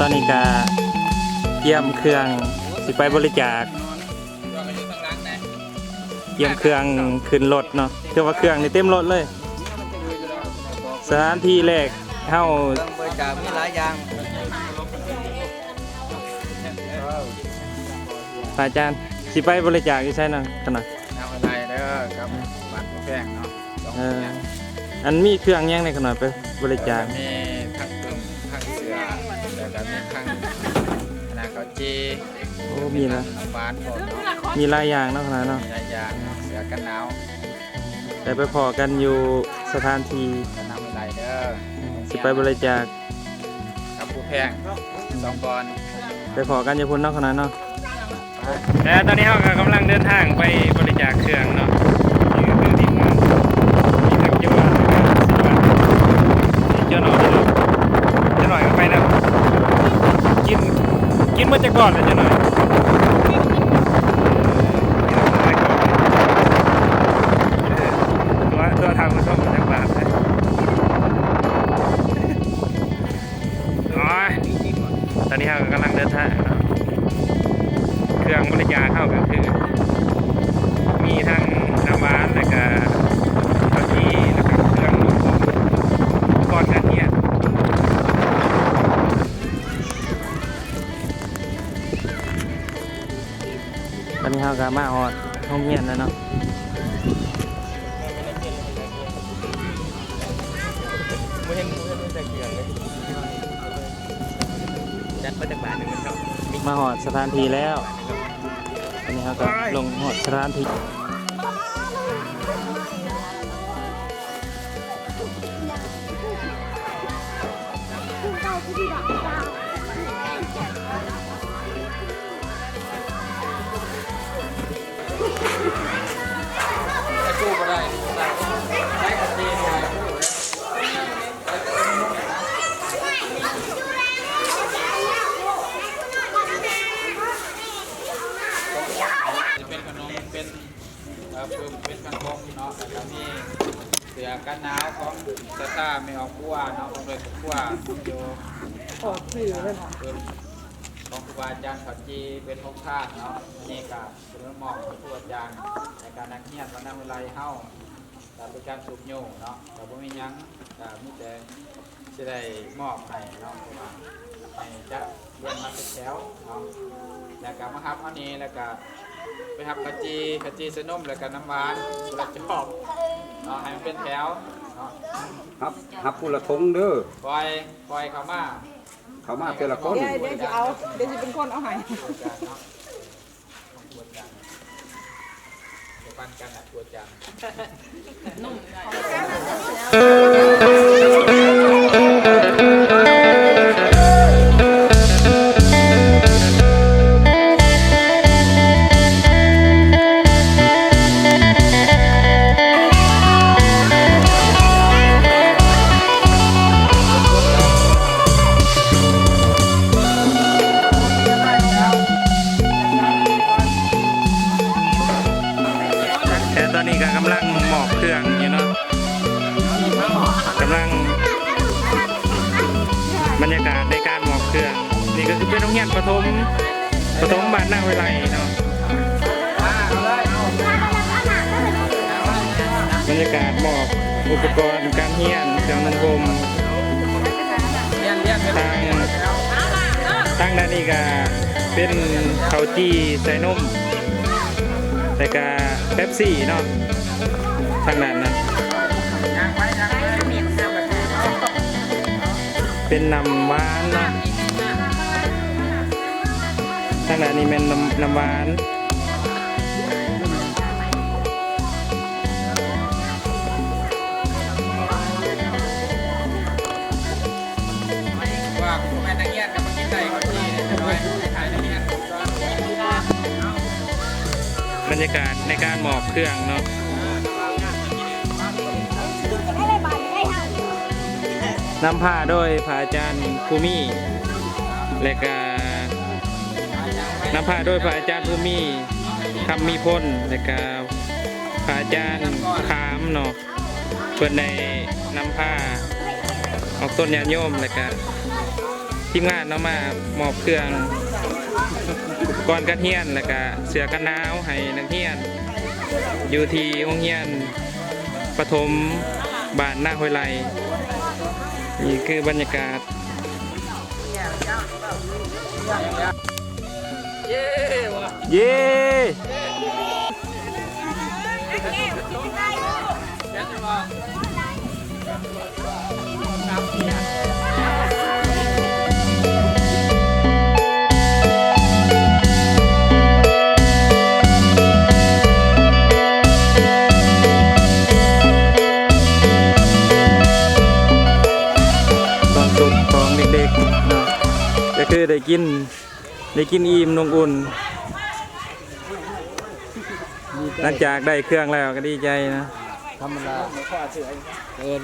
ก็เตรียมเครื่องสิไปบริจาคเตรียมเครื่องขึ้นรถเนาะคือว่าเครื่องนี่เต็มรถเลย สถานที่แรกเฮาต้องบริจาคมีหลายอย่างพระอาจารย์สิไปบริจาคอยู่ใช่เนาะขนาดน้ำอะไรเด้อกับบัตรผู้แพงเนาะสองเอออย่างอันมีเครื่องยังในขนาดไปบริจาคมี แล้วมีทั้งขนาดเขาจีโอ้มีนะน้านก่อมีหลายอย่างเนาะขนาดเนาะมีหลายอย่างเสือกันหนาวแต่ไปพอกันอยู่สถานที่กับน้ำอะไรเด้อสิไปบริจาคกับผู้แพงสองบอลไปพอกันอยู่พุ่นเนาะขนาดเนาะแต่ตอนนี้เรากำลังเดินทางไปบริจาคเครื่องเนาะนี่ก็คือทีมงานมีทั้งจังหวัดแล้วก็สิบวัดนี่เจ้าหน่อยเนาะเจ้าหน่อยก็ไปนะกินกิน มาจากก่อนเลยจ้ะหน่อยตัวตัวทำมันต้องมาจากบาทเลยตอนนี้เรากำลังเดินทางเครื่องบริการ ตอนนี้เราก็มาฮอดห้องเรียนแล้วเนาะไม่เห็นไม่เห็นแต่เกียงเลยจัดมาจากบ้านหนึ่งครับมาฮอดสถานที่แล้วตอนนี้เราก็ลงฮอดสถานที่กู้ เอ่อเป็นเป็นขนมเนาะแล้วก็มีเสือกันหนาวของตาตาไม่ออกบัวเนาะของเลยบัวอยู่ออกสื่อเลยเป็นของครูบาอาจารย์ขัดจีเป็นพกท่าเนาะนี่ก็เป็นมอกของครูอาจารย์ในการนักเรียนวันนั้นเวลาเฮาแต่เป็นการสูบโยงเนาะแต่บ่มีหยังแต่มีแต่จะได้มอบให้เนาะเพระว่าให้จะเรียนมาเป็นแถวเนาะแล้วก็มาฮับอันนี้แล้วก็ ไปฮับกะจีกะจีสนมแล้วก็น้ำหวานกระจอบเอาให้มันเป็นแถวเนาะครับครับผู้ละทงเด้อปล่อยปล่อยเขามาเขามาแต่ละคนเดี๋ยวเดี๋ยวจะเอาเดี๋ยวจะเป็นคนเอาให้ตัวจานเนาะของตัวจานเดี๋ยวปันกันอะตัวจานแต่ ยากาศในการหมอบเครื่อง นี่ก็คือเป็นโรงเรียนประถมประถมบ้านนาเวไลเนาะบรรยากาศหมอบอุปกรณ์การเรียนเครื่องนันกลมทางทางด้านนี้ก็เป็นข้าวจีใส่นมแต่ก็เป๊ปซี่เนาะทางนั้นน เป็นน้ำหวานเนาะทางด้านนี้เป็นน้ำน้ำหวานว่าคุณแม่นักเรียนกับมากินได้เขาที่เนี่ยจะไปถ่ายนักเรียนบรรยากาศในการหมอบเครื่องเนาะ นำผ้าโดยพระอาจารย์ภูมิและก็นำผ้าโดยพระอาจารย์ภูมิคำมีพ้นและก็พระอาจารย์ขามเนาะเพื่อนในนำผ้าออกต้นยาโยมและก็ทีมงานเนาะมามอบเครื่องก่อนกันเฮียนแล้วก็เสือกันหนาวให้นักเรียน อยู่ที่โรงเรียนปฐมบ้านหน้าห้วยไล นี่คือบรรยากาศ เย้วะเย้ คือได้กิน ได้กินอิ่มนงอุ่น หลังจากได้เครื่องแล้วก็ดีใจนะ ธรรมดาเออ